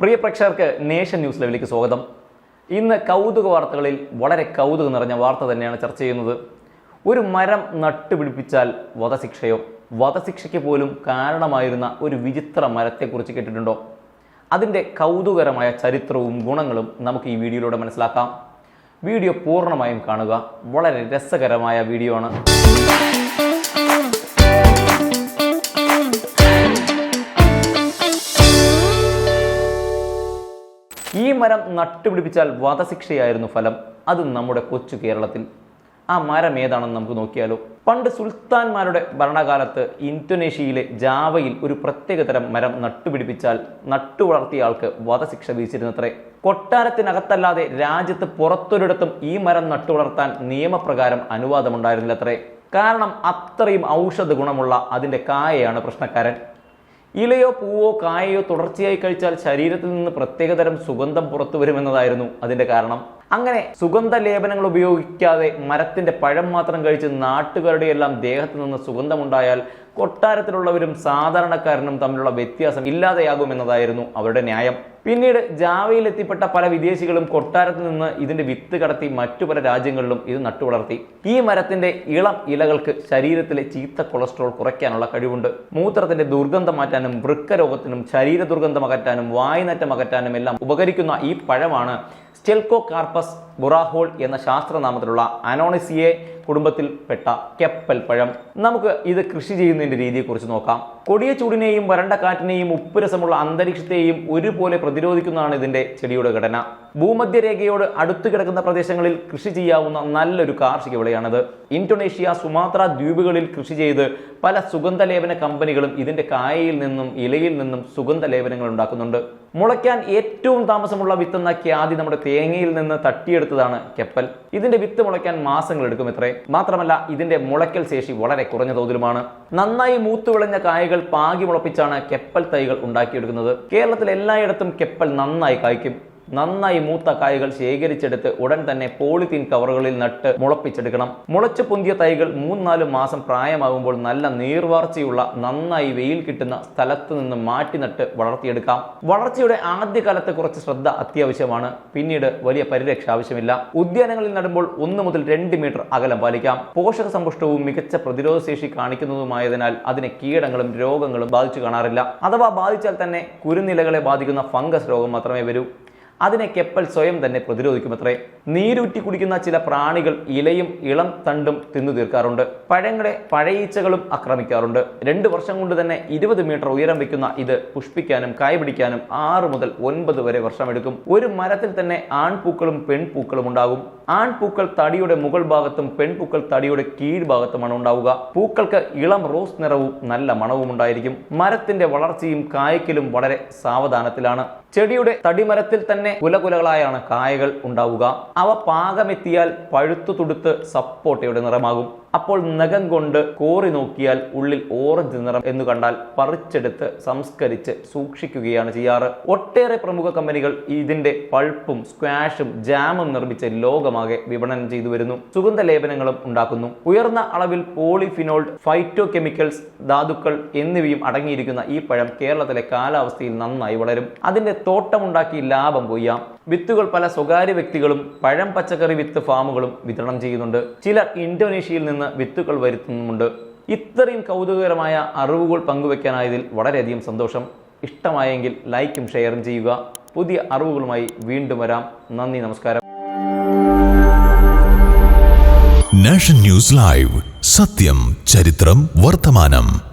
പ്രിയ പ്രേക്ഷകർക്ക് nation news ലെവലിലേക്ക് സ്വാഗതം. ഇന്ന് കൗതുക വാർത്തകളിൽ വളരെ കൗതുകം നിറഞ്ഞ വാർത്ത തന്നെയാണ് ചർച്ച ചെയ്യുന്നത്. ഒരു മരം നട്ടുപിടിപ്പിച്ചാൽ വധശിക്ഷയോ? വധശിക്ഷയ്ക്ക് പോലും കാരണമായിരുന്ന ഒരു വിചിത്ര മരത്തെക്കുറിച്ച് കേട്ടിട്ടുണ്ടോ? അതിന്റെ കൗതുകരമായ ചരിത്രവും ഗുണങ്ങളും നമുക്ക് ഈ വീഡിയോയിലൂടെ മനസ്സിലാക്കാം. വീഡിയോ പൂർണമായും കാണുക. വളരെ രസകരമായ വീഡിയോ ആണ്. ഈ മരം നട്ടുപിടിപ്പിച്ചാൽ വധശിക്ഷയായിരുന്നു ഫലം. അത് നമ്മുടെ കൊച്ചു കേരളത്തിൽ. ആ മരം ഏതാണെന്ന് നമുക്ക് നോക്കിയാലോ? പണ്ട് സുൽത്താൻമാരുടെ ഭരണകാലത്ത് ഇന്തോനേഷ്യയിലെ ജാവയിൽ ഒരു പ്രത്യേകതരം മരം നട്ടുപിടിപ്പിച്ചാൽ നട്ടുവളർത്തിയ ആൾക്ക് വധശിക്ഷ വിധിച്ചിരുന്നത്രേ കൊട്ടാരത്തിനകത്തല്ലാതെ രാജ്യത്ത് പുറത്തൊരിടത്തും ഈ മരം നട്ടുവളർത്താൻ നിയമപ്രകാരം അനുവാദമുണ്ടായിരുന്നില്ലത്രേ. കാരണം അത്രയും ഔഷധ ഗുണമുള്ള അതിന്റെ കായയാണ് പ്രശ്നക്കാരൻ. ഇലയോ പൂവോ കായയോ തുടർച്ചയായി കഴിച്ചാൽ ശരീരത്തിൽ നിന്ന് പ്രത്യേകതരം സുഗന്ധം പുറത്തു വരുമെന്നതായിരുന്നു അതിന്റെ കാരണം. അങ്ങനെ സുഗന്ധ ലേപനങ്ങൾ ഉപയോഗിക്കാതെ മരത്തിന്റെ പഴം മാത്രം കഴിച്ച് നാട്ടുകാരുടെ എല്ലാം ദേഹത്ത് നിന്ന് സുഗന്ധമുണ്ടായാൽ കൊട്ടാരത്തിലുള്ളവരും സാധാരണക്കാരനും തമ്മിലുള്ള വ്യത്യാസം ഇല്ലാതെയാകുമെന്നതായിരുന്നു അവരുടെ ന്യായം. പിന്നീട് ജാവയിൽ എത്തിപ്പെട്ട പല വിദേശികളും കൊട്ടാരത്തിൽ നിന്ന് ഇതിന്റെ വിത്ത് കടത്തി മറ്റു പല രാജ്യങ്ങളിലും ഇത് നട്ടുവളർത്തി ഈ മരത്തിന്റെ ഇളം ഇലകൾക്ക് ശരീരത്തിലെ ചീത്ത കൊളസ്ട്രോൾ കുറയ്ക്കാനുള്ള കഴിവുണ്ട്. മൂത്രത്തിന്റെ ദുർഗന്ധം മാറ്റാനും വൃക്കരോഗത്തിനും ശരീര ദുർഗന്ധം അകറ്റാനും വായുനറ്റം അകറ്റാനും എല്ലാം ഉപകരിക്കുന്ന ഈ പഴമാണ് സ്റ്റെൽക്കോ കാർപ്പസ് ബുറാഹോൾ എന്ന ശാസ്ത്രനാമത്തിലുള്ള അനോണിസിയെ കുടുംബത്തിൽപ്പെട്ട കെപ്പൽ പഴം. നമുക്ക് ഇത് കൃഷി ചെയ്യുന്നതിന്റെ രീതിയെക്കുറിച്ച് നോക്കാം. കൊടിയ ചൂടിനെയും വരണ്ട കാറ്റിനെയും ഉപ്പുരസമുള്ള അന്തരീക്ഷത്തെയും ഒരുപോലെ പ്രതിരോധിക്കുന്നതാണ് ഇതിന്റെ ചെടിയുടെ ഘടന. ഭൂമധ്യരേഖയോട് അടുത്തു കിടക്കുന്ന പ്രദേശങ്ങളിൽ കൃഷി ചെയ്യാവുന്ന നല്ലൊരു കാർഷിക വിളയാണിത്. ഇന്തോനേഷ്യ സുമാത്ര ദ്വീപുകളിൽ കൃഷി ചെയ്ത് പല സുഗന്ധലേപന കമ്പനികളും ഇതിന്റെ കായയിൽ നിന്നും ഇലയിൽ നിന്നും സുഗന്ധലേപനങ്ങൾ ഉണ്ടാക്കുന്നുണ്ട്. മുളയ്ക്കാൻ ഏറ്റവും താമസമുള്ള വിത്തെന്ന ഖ്യാതി നമ്മുടെ തേങ്ങയിൽ നിന്ന് തട്ടിയെടുത്തതാണ് കെപ്പൽ. ഇതിന്റെ വിത്ത് മുളയ്ക്കാൻ മാസങ്ങൾ എടുക്കും ഇത്രേ മാത്രമല്ല ഇതിന്റെ മുളയ്ക്കൽ ശേഷി വളരെ കുറഞ്ഞ തോതിലുമാണ്. നന്നായി മൂത്തു വിളഞ്ഞ കായകൾ പാകി മുളപ്പിച്ചാണ് കെപ്പൽ തൈകൾ ഉണ്ടാക്കിയെടുക്കുന്നത്. കേരളത്തിൽ എല്ലായിടത്തും കെപ്പൽ നന്നായി കായ്ക്കും. നന്നായി മൂത്ത കായകൾ ശേഖരിച്ചെടുത്ത് ഉടൻ തന്നെ പോളിത്തീൻ കവറുകളിൽ നട്ട് മുളപ്പിച്ചെടുക്കണം. മുളച്ചു പൊന്തിയ തൈകൾ മൂന്നാൽ മാസം പ്രായമാകുമ്പോൾ നല്ല നീർവാർച്ചയുള്ള നന്നായി വെയിൽ കിട്ടുന്ന സ്ഥലത്ത് നിന്ന് മാറ്റി നട്ട് വളർത്തിയെടുക്കാം. വളർച്ചയുടെ ആദ്യകാലത്ത് കുറച്ച് ശ്രദ്ധ അത്യാവശ്യമാണ്. പിന്നീട് വലിയ പരിരക്ഷ ആവശ്യമില്ല. ഉദ്യാനങ്ങളിൽ നടുമ്പോൾ ഒന്ന് മുതൽ രണ്ട് മീറ്റർ അകലം പാലിക്കാം. പോഷക സമ്പുഷ്ടവും മികച്ച പ്രതിരോധശേഷി കാണിക്കുന്നതുമായതിനാൽ അതിനെ കീടങ്ങളും രോഗങ്ങളും ബാധിച്ചു കാണാറില്ല. അഥവാ ബാധിച്ചാൽ തന്നെ കുരുനിലകളെ ബാധിക്കുന്ന ഫംഗസ് രോഗം മാത്രമേ വരൂ. അതിനെ കെപ്പൽ സ്വയം തന്നെ പ്രതിരോധിക്കുമത്രേ. നീരൂറ്റി കുടിക്കുന്ന ചില പ്രാണികൾ ഇലയും ഇളം തണ്ടും തിന്നു തീർക്കാറുണ്ട്. പഴങ്ങളെ പഴയീച്ചകളും ആക്രമിക്കാറുണ്ട്. രണ്ട് വർഷം കൊണ്ട് തന്നെ ഇരുപത് മീറ്റർ ഉയരം വയ്ക്കുന്ന ഇത് പുഷ്പിക്കാനും കായപിടിക്കാനും ആറ് മുതൽ ഒൻപത് വരെ വർഷമെടുക്കും. ഒരു മരത്തിൽ തന്നെ ആൺപൂക്കളും പെൺപൂക്കളും ഉണ്ടാകും. ആൺപൂക്കൾ തടിയുടെ മുകൾ ഭാഗത്തും പെൺപൂക്കൾ തടിയുടെ കീഴ്ഭാഗത്തുമാണ് ഉണ്ടാവുക. പൂക്കൾക്ക് ഇളം റോസ് നിറവും നല്ല മണവും ഉണ്ടായിരിക്കും. മരത്തിന്റെ വളർച്ചയും കായ്ക്കലും വളരെ സാവധാനത്തിലാണ്. ചെടിയുടെ തടിമരത്തിൽ തന്നെ കുലകുലകളായാണ് കായകൾ ഉണ്ടാവുക. അവ പാകമെത്തിയാൽ പഴുത്തു തുടുത്ത് സപ്പോട്ടയുടെ നിറമാകും. അപ്പോൾ നഖം കൊണ്ട് കോറി നോക്കിയാൽ ഉള്ളിൽ ഓറഞ്ച് നിറം എന്ന് കണ്ടാൽ പറിച്ചെടുത്ത് സംസ്കരിച്ച് സൂക്ഷിക്കുകയാണ് ചെയ്യാറ്. ഒട്ടേറെ പ്രമുഖ കമ്പനികൾ ഇതിന്റെ പൾപ്പും സ്ക്വാഷും ജാമും നിർമ്മിച്ച് ലോകമാകെ വിപണനം ചെയ്തു വരുന്നു. സുഗന്ധ ലേപനങ്ങളും ഉണ്ടാക്കുന്നു. ഉയർന്ന അളവിൽ പോളിഫിനോൾ ഫൈറ്റോ കെമിക്കൽസ് ധാതുക്കൾ എന്നിവയും അടങ്ങിയിരിക്കുന്ന ഈ പഴം കേരളത്തിലെ കാലാവസ്ഥയിൽ നന്നായി വളരും. അതിന്റെ തോട്ടമുണ്ടാക്കി ലാഭം കൊയ്യാം. വിത്തുകൾ പല സ്വകാര്യ വ്യക്തികളും പഴം പച്ചക്കറി വിത്ത് ഫാമുകളും വിതരണം ചെയ്യുന്നുണ്ട്. ചിലർ ഇന്തോനേഷ്യയിൽ നിന്ന് വിത്തുകൾ വരുത്തുന്നുമുണ്ട്. ഇത്രയും കൗതുകകരമായ അറിവുകൾ പങ്കുവെക്കാനായതിൽ വളരെയധികം സന്തോഷം. ഇഷ്ടമായെങ്കിൽ ലൈക്കും ഷെയറും ചെയ്യുക. പുതിയ അറിവുകളുമായി വീണ്ടും വരാം. നന്ദി നമസ്കാരം. Nation news live. സത്യം ചരിത്രം വർത്തമാനം.